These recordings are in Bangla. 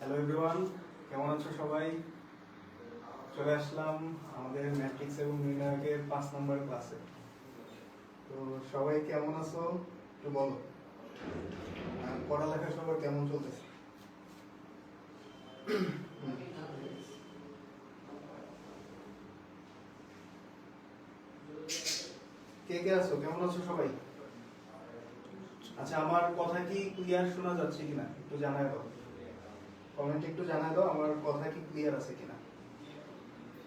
হ্যালো এভরিওয়ান কেমন আছো সবাই? চলে আসলাম আমাদের ম্যাট্রিক্স এবং নির্ণায়কের পাঁচ নম্বর ক্লাসে। তো সবাই কেমন আছো? একটু বলো। পড়ালেখা সবার কেমন চলতেছে? কে কে আছো? কেমন আছো সবাই? আচ্ছা আমার কথা কি ক্লিয়ার শোনা যাচ্ছে কিনা? একটু জানায় দাও। কমেন্টে একটু জানায় দাও আমার কথা কি ক্লিয়ার আছে কিনা?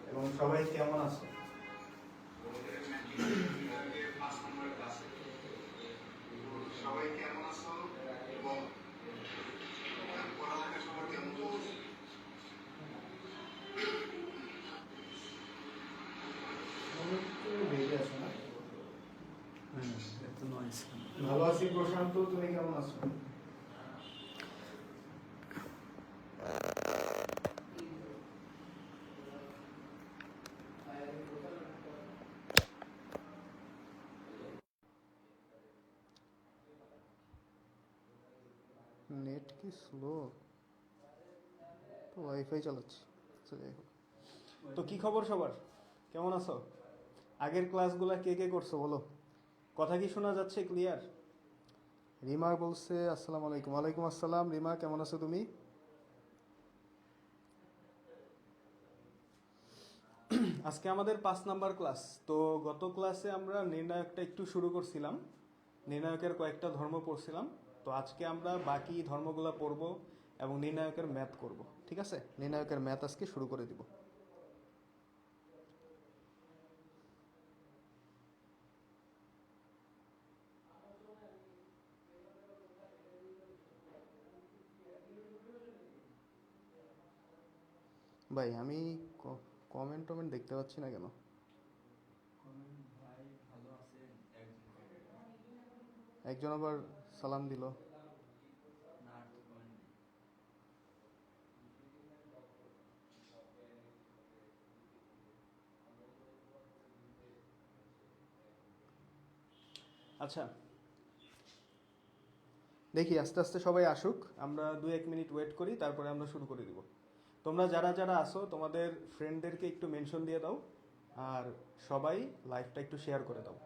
এবং সবাই কেমন আছো? সবাই কেমন আছো? এবং পড়ালেখা সবার কেমন চলছে? একটু বেরিয়ে আসো না ভালো আছি প্রশান্ত তুমি কেমন আছো? নেট কি স্লো তো ওয়াইফাই চালাচ্ছি আচ্ছা যাই হোক। তো কি খবর সবার? কেমন আছো? আগের ক্লাসগুলা কে কে করছ বলো? কথা কি শোনা যাচ্ছে ক্লিয়ার রিমা বলছে আসসালামু আলাইকুম। ওয়ালাইকুম আসসালাম। রিমা কেমন আছো তুমি? আজকে আমাদের পাঁচ নাম্বার ক্লাস। তো গত ক্লাসে আমরা নির্ণায়কটা একটু শুরু করছিলাম। নির্ণায়কের কয়েকটা ধর্ম পড়ছিলাম। তো আজকে আমরা বাকি ধর্মগুলো পড়ব এবং নির্ণায়কের ম্যাথ করব ঠিক আছে? নির্ণায়কের ম্যাথ আজকে শুরু করে দিব। ভাই আমি কমেন্ট টমেন্ট দেখতে পাচ্ছি না কেন? একজন আবার সালাম দিল। আচ্ছা। দেখি আস্তে আস্তে সবাই আসুক আমরা দু এক মিনিট ওয়েট করি তারপরে আমরা শুরু করে দিব। তোমরা যারা যারা আসো তোমাদের ফ্রেন্ডদেরকে একটু মেনশন দিয়ে দাও আর সবাই লাইভটা একটু শেয়ার করে দাও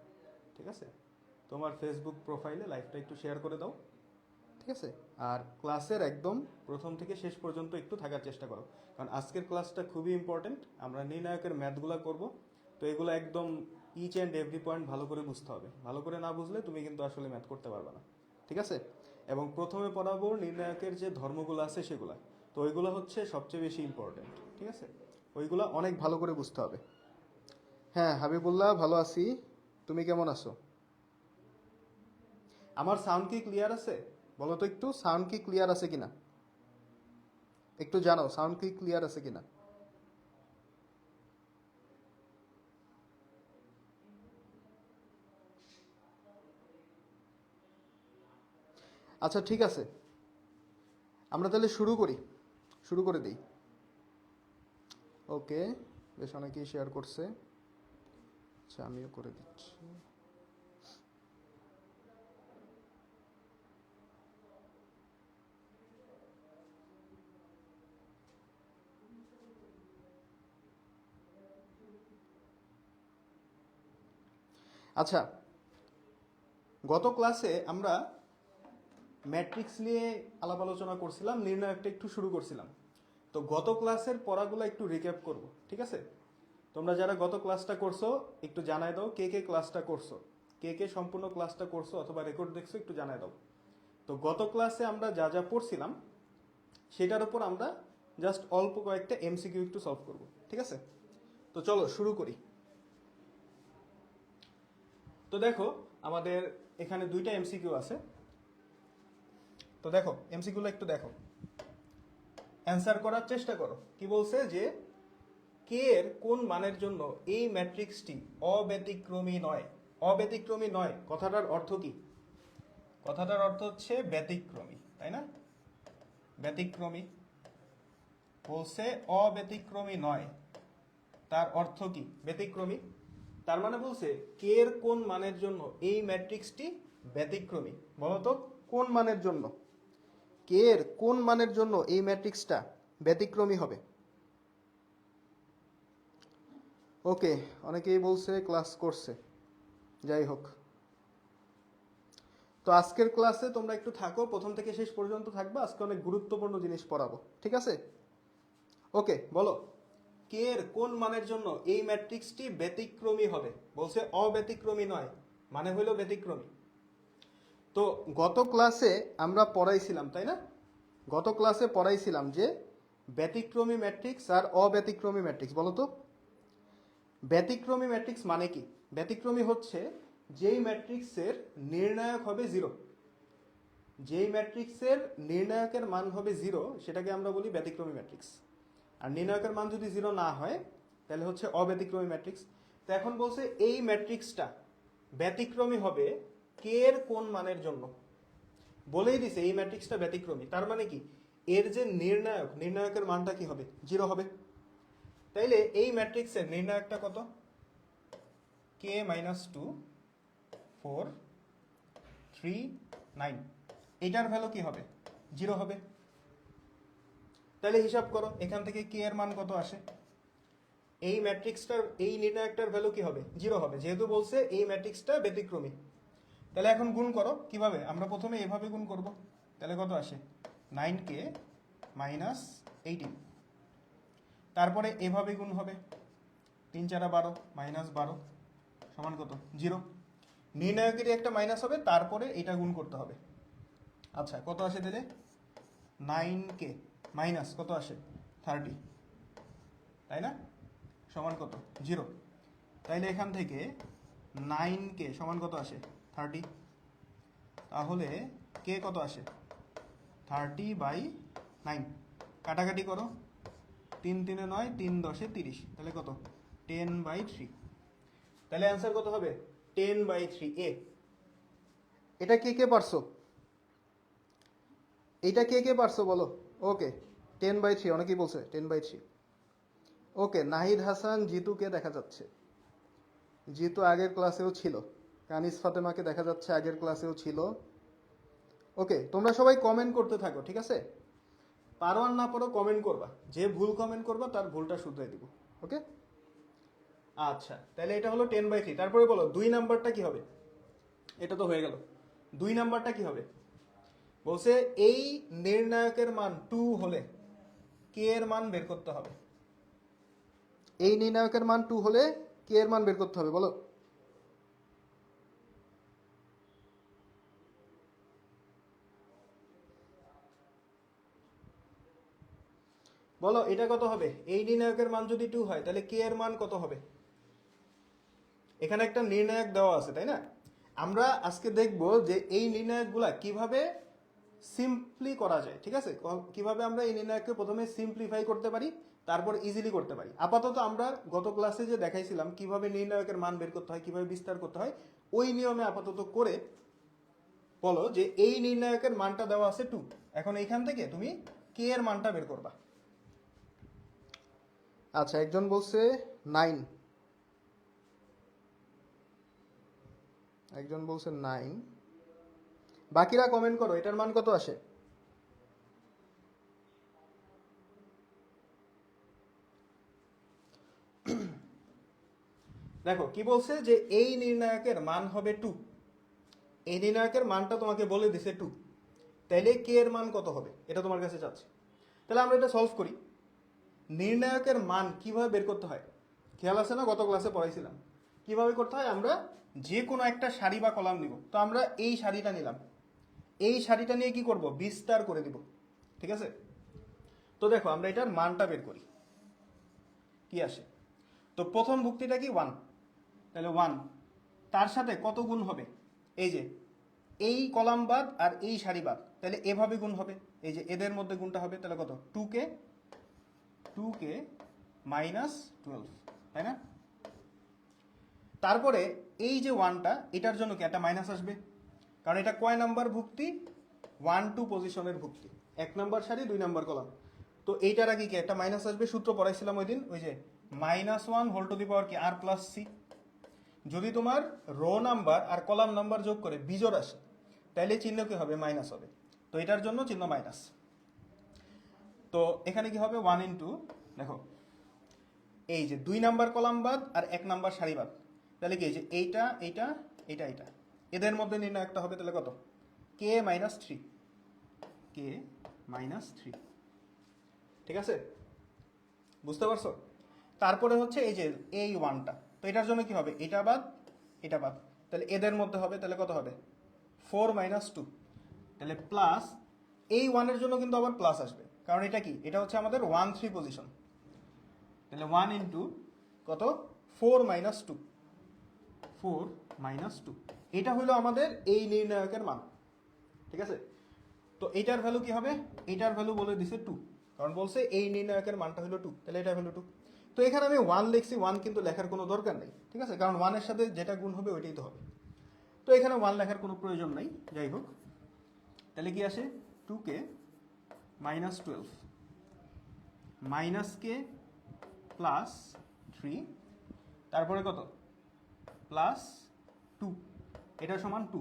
ঠিক আছে? তোমার ফেসবুক প্রোফাইলে লাইভটা একটু শেয়ার করে দাও। ঠিক আছে? আর ক্লাসের একদম প্রথম থেকে শেষ পর্যন্ত একটু থাকার চেষ্টা করো। কারণ আজকের ক্লাসটা খুবই ইম্পর্টেন্ট আমরা নির্ণায়কের ম্যাথগুলো করব। তো এগুলো একদম ইচ অ্যান্ড এভরি পয়েন্ট ভালো করে বুঝতে হবে। ভালো করে না বুঝলে তুমি কিন্তু আসলে ম্যাথ করতে পারবে না। ঠিক আছে? এবং প্রথমে পড়াবো নির্ণায়কের যে ধর্মগুলো আছে সেগুলা। তো ওইগুলো হচ্ছে সবচেয়ে বেশি ইম্পর্টেন্ট ঠিক আছে? ওইগুলো অনেক ভালো করে বুঝতে হবে। হ্যাঁ হাবিবুল্লাহ ভালো আছি। তুমি কেমন আছো? আমার সাউন্ড কি ক্লিয়ার আছে? বলো তো একটু সাউন্ড কি ক্লিয়ার আছে কিনা? একটু জানো সাউন্ড কি ক্লিয়ার আছে কিনা? আচ্ছা ঠিক আছে। আমরা তাহলে শুরু করি। শুরু করে দিই। ওকে বেশ অনেকেই শেয়ার করছে। আচ্ছা আমিও করে দিচ্ছি। আচ্ছা গত ক্লাসে আমরা ম্যাট্রিক্স নিয়ে আলাপ আলোচনা করছিলাম নির্ণায়কটা একটু শুরু করছিলাম। তো গত ক্লাসের পড়াগুলো একটু রিক্যাপ করব, ঠিক আছে? তোমরা যারা গত ক্লাসটা করছ, একটু জানাই দাও কে কে ক্লাসটা করছ। কে কে সম্পূর্ণ ক্লাসটা করছ অথবা রেকর্ড দেখছ, একটু জানাই দাও। তো গত ক্লাসে আমরা যা যা পড়ছিলাম, সেটার উপর আমরা জাস্ট অল্প কয়েকটা এমসিকিউ একটু সলভ করব, ঠিক আছে? তো চলো, শুরু করি। তো দেখো, আমাদের এখানে দুইটা এমসিকিউ আছে। তো দেখো এমসিকিউগুলো একটু দেখো। অ্যান্সার করার চেষ্টা করো। কি বলছে যে কে এর কোন মানের জন্য এই ম্যাট্রিক্সটি অব্যতিক্রমী নয়? অব্যতিক্রমী নয়, কথাটার অর্থ কি? কথাটার অর্থ হচ্ছে ব্যতিক্রমী, তাই না? ব্যতিক্রমী। বলছে অব্যতিক্রমী নয়, তার অর্থ কি? ব্যতিক্রমী। তার মানে বলছে কে এর কোন মানের জন্য এই ম্যাট্রিক্সটি ব্যতিক্রমী? বলতো কোন মানের জন্য? কে এর কোন মানের জন্য এই ম্যাট্রিক্সটা ব্যতিক্রমী হবে? ওকে, অনেকেই বলছে ক্লাস করছে। যাই হোক। তো আজকের ক্লাসে তোমরা একটু থাকো, প্রথম থেকে শেষ পর্যন্ত থাকবে, আজকে অনেক গুরুত্বপূর্ণ জিনিস পড়াবো, ঠিক আছে? ওকে, বলো। কে এর কোন মানের জন্য এই ম্যাট্রিক্সটি ব্যতিক্রমী হবে? বলছে অব্যতিক্রমী নয় মানে হলো ব্যতিক্রমী। তো গত ক্লাসে আমরা পড়াইছিলাম, তাই না? গত ক্লাসে পড়াইছিলাম যে ব্যতিক্রমী ম্যাট্রিক্স আর অব্যতিক্রমী ম্যাট্রিক্স, বলো তো। ব্যতিক্রমী ম্যাট্রিক্স মানে কি? ব্যতিক্রমী হচ্ছে যেই ম্যাট্রিক্সের নির্ণায়ক হবে জিরো। যেই ম্যাট্রিক্সের নির্ণায়কের মান হবে জিরো, সেটাকে আমরা বলি ব্যতিক্রমী ম্যাট্রিক্স। আর নির্ণায়কের মান যদি জিরো না হয়, তাহলে হচ্ছে অব্যতিক্রমী ম্যাট্রিক্স তো এখন বলছে এই ম্যাট্রিক্সটা ব্যতিক্রমী হবে কে এর কোন মানের জন্য? বলেই দিছে এই ম্যাট্রিক্সটা ব্যতিক্রমী। তার মানে কি? এর যে নির্ণায়ক, নির্ণায়কের মানটা কি হবে? জিরো হবে। তাইলে এই ম্যাট্রিক্সের নির্ণায়কটা কত? K minus two four three nine এটার ভ্যালু কি হবে? জিরো হবে। তাহলে হিসাব করো, এখান থেকে কে এর মান কত আসে? এই ম্যাট্রিক্সটার, এই নির্ণায়কটার ভ্যালু কি হবে? জিরো হবে, যেহেতু বলছে এই ম্যাট্রিক্সটা ব্যতিক্রমী। তাহলে এখন গুণ করো, কীভাবে? আমরা প্রথমে এভাবে গুণ করব। তাহলে কত আসে? নাইন কে মাইনাস এইটিন তারপরে এভাবে গুণ হবে। তিন চারা বারো মাইনাস বারো, সমান কত? জিরো নির্ণায়কেরই একটা মাইনাস হবে, তারপরে এটা গুণ করতে হবে। আচ্ছা কত আসে তাহলে? নাইন কে মাইনাস কত আসে? থার্টি। তাই না? সমান কত? জিরো। তাইলে এখান থেকে নাইন কে সমান কত আসে? থার্টি। তাহলে কে কত আসে? Thirty by nine. কাটাকাটি করো। তিন তিনে নয়, তিন দশে তিরিশ। তাহলে কত? Ten by three. তাহলে অ্যান্সার কত হবে? টেন বাই থ্রি এ। এটা কে কে পারছ? এটা কে কে পারছ বলো? ওকে টেন বাই থ্রি অনেকেই বলছে ten by three okay Nahid Hasan জিতুকে দেখা যাচ্ছে। জিতু আগের ক্লাসেও ছিল। কানিস ফাতেমাকে দেখা যাচ্ছে আগের ক্লাসেও ছিল। ওকে তোমরা সবাই কমেন্ট করতে থাকো, ঠিক আছে? পারো আর না পারো কমেন্ট করবা। যে ভুল কমেন্ট করবা, তার ভুলটা শুধরে দিব। ওকে আচ্ছা তাহলে এটা হলো টেন বাই থ্রি তারপরে বলো, দুই নাম্বারটা কি হবে? এটা তো হয়ে গেল। দুই নাম্বারটা কি হবে? বলছে, এই নির্ণায়কের মান টু হলে কে এর মান বের করতে হবে। এই নির্ণায়কের মান টু হলে কে এর মান বের করতে হবে, বলো। বলো, এটা কত হবে? এই নির্ণায়কের মান যদি টু হয়, তাহলে কে এর মান কত হবে? এখানে একটা নির্ণায়ক দেওয়া আছে, তাই না? আমরা আজকে দেখব যে এই নির্ণায়কগুলা কীভাবে সিম্পলি করা যায়, ঠিক আছে? কীভাবে আমরা এই নির্ণায়ককে প্রথমে সিম্পলিফাই করতে পারি, তারপর ইজিলি করতে পারি? আপাতত আমরা গত ক্লাসে যে দেখাইছিলাম, কীভাবে নির্ণায়কের মান বের করতে হয়, কীভাবে বিস্তার করতে হয়, ওই নিয়মে আপাতত করে বলো যে এই নির্ণায়কের মানটা দেওয়া আছে টু এখন এইখান থেকে তুমি কে এর মানটা বের করবা। আচ্ছা একজন বলছে নাইন একজন বলছে নাইন বাকিরা কমেন্ট করো, এটার মান কত আসে? দেখো, কি বলছে যে এই নির্ণায়কের মান হবে টু এই নির্ণায়কের মানটা তোমাকে বলে দিছে টু তাইলে কে এর মান কত হবে? এটা তোমার কাছে চাচ্ছে। তাহলে আমরা এটা সলভ করি। নির্ণায়কের মান কীভাবে বের করতে হয়? খেয়াল আছে না? গত ক্লাসে পড়াইছিলাম। কীভাবে করতে হয়? আমরা যে কোনো একটা সারি বা কলাম নিব। তো আমরা এই সারিটা নিলাম। এই শাড়িটা নিয়ে কি করব? বিস্তার করে দিব। ঠিক আছে? তো দেখো, আমরা এটার মানটা বের করি। কি আসে? তো প্রথম ভুক্তিটা কি? ওয়ান তাহলে ওয়ান তার সাথে কত গুণ হবে? এই যে, এই কলাম বাদ আর এই সারি বাদ। তাহলে এভাবে গুণ হবে। এই যে, এদের মধ্যে গুণটা হবে, তাহলে কত? Two K two K minus twelve তাই না? তারপরে এই যে ওয়ানটা এটার জন্য কি? একটা মাইনাস আসবে। কারণ এটা কয় নাম্বার ভুক্তি? ওয়ান টু পজিশনের ভুক্তি। এক নাম্বার সারি, দুই নাম্বার কলাম। তো এইটার আগে কি? একটা মাইনাস আসবে, সূত্র পড়াইছিলাম ওই দিন ওই যে minus one whole to the power কি? আর প্লাস সি যদি তোমার রো নাম্বার আর কলাম নাম্বার যোগ করে বিজোর আসে তাহলে চিহ্ন কি হবে? মাইনাস হবে। তো এটার জন্য চিহ্ন মাইনাস তো এখানে কি হবে? ওয়ান ইন্টু দেখো, এই যে দুই নাম্বার কলাম বাদ আর এক নাম্বার সারি বাদ। তাহলে কি? এই যে এইটা এইটা এইটা এইটা। এদের মধ্যে নির্ণয় একটা হবে, তাহলে কত? K minus three K minus three ঠিক আছে? বুঝতে পারছ? তারপরে হচ্ছে এই যে, এই ওয়ানটা তো এটার জন্য কি হবে? এটা বাদ এটা বাদ। তাহলে এদের মধ্যে হবে, তাহলে কত হবে? ফোর মাইনাস টু তাহলে প্লাস এই ওয়ানের জন্য কিন্তু আবার প্লাস আসবে। কারণ এটা কি? এটা হচ্ছে আমাদের ওয়ান থ্রি পজিশন তাহলে ওয়ান ইন্টু কত? Four minus two four minus two এটা হলো আমাদের এই নির্ণায়কের মান। ঠিক আছে? তো এইটার ভ্যালু কি হবে? এইটার ভ্যালু বলে দিছে টু কারণ বলছে এই নির্ণায়কের মানটা হলো টু তাহলে এটা হলো টু তো এখানে আমি ওয়ান লিখছি ওয়ান কিন্তু লেখার কোনো দরকার নেই। ঠিক আছে? কারণ ওয়ানের সাথে যেটা গুণ হবে ওইটাই তো হবে। তো এখানে ওয়ান লেখার কোনো প্রয়োজন নাই। যাই হোক। তাহলে কি আসে? Two K minus twelve minus K plus three তারপরে কত? প্লাস টু এটা সমান টু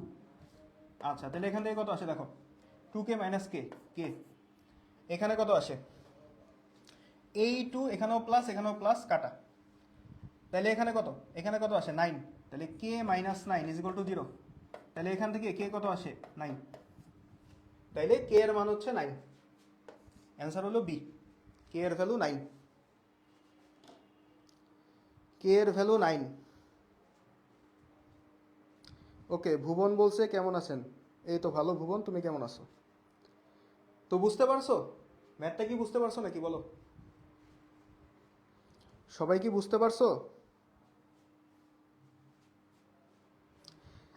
আচ্ছা তাহলে এখান থেকে কত আসে দেখো? টু কে মাইনাস কে কে এখানে কত আসে? এই টু এখানেও প্লাস এখানেও প্লাস কাটা। তাহলে এখানে কত? এখানে কত আসে? নাইন তাহলে K minus nine is to zero তাহলে এখান থেকে কে কত আসে? নাইন তাইলে কে এর মান হচ্ছে নাইন অ্যান্সার হলো বি কে এর ভ্যালু নাইন কে এর ভ্যালু নাইন ওকে, ভুবন বলছে, কেমন আছেন? এই তো ভালো, ভুবন, তুমি কেমন আছো? তো বুঝতে পারছ? ম্যাথটা কি বুঝতে পারছ নাকি, বলো? সবাই কি বুঝতে পারছ?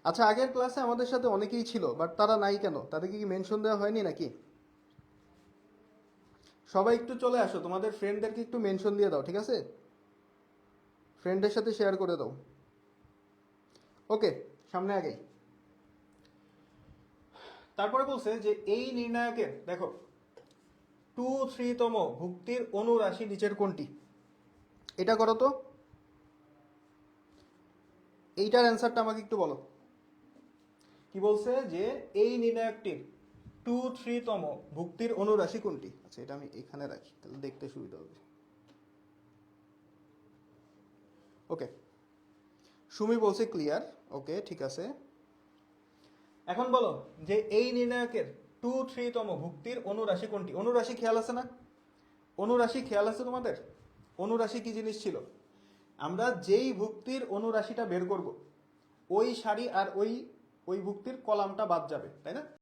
আচ্ছা আগের ক্লাসে আমাদের সাথে অনেকেই ছিল, বাট তারা নাই কেন? তাদেরকে কি মেনশন দেওয়া হয়নি নাকি? সবাই একটু চলে আসো, তোমাদের ফ্রেন্ডদেরকে একটু মেনশন দিয়ে দাও, ঠিক আছে? ফ্রেন্ডের সাথে শেয়ার করে দাও। ওকে সামনে আগেই তারপরে বলছে যে এই নির্ণায়কের, দেখো টু থ্রিতম ভুক্তির অনুরাশি নিচের কোনটি? এটা করো তো। এইটার অ্যান্সারটা আমাকে একটু বলো। কি বলছে যে এই নির্ণায়কটির টু থ্রিতম ভুক্তির অনুরাশি কোনটি? আচ্ছা এটা আমি এখানে রাখি, তাহলে দেখতে সুবিধা হবে। ওকে সুমি বলছে ক্লিয়ার ওকে ঠিক আছে। এখন বলো যে এই নির্ণায়কের টু থ্রিতম ভুক্তির অনুরাশি কোনটি? অনুরাশি খেয়াল আছে না? অনুরাশি খেয়াল আছে তোমাদের? অনুরাশি কি জিনিস ছিল? আমরা যেই ভুক্তির অনুরাশিটা বের করব, ওই শাড়ি আর ওই ওই ভুক্তির কলামটা বাদ যাবে, তাই না?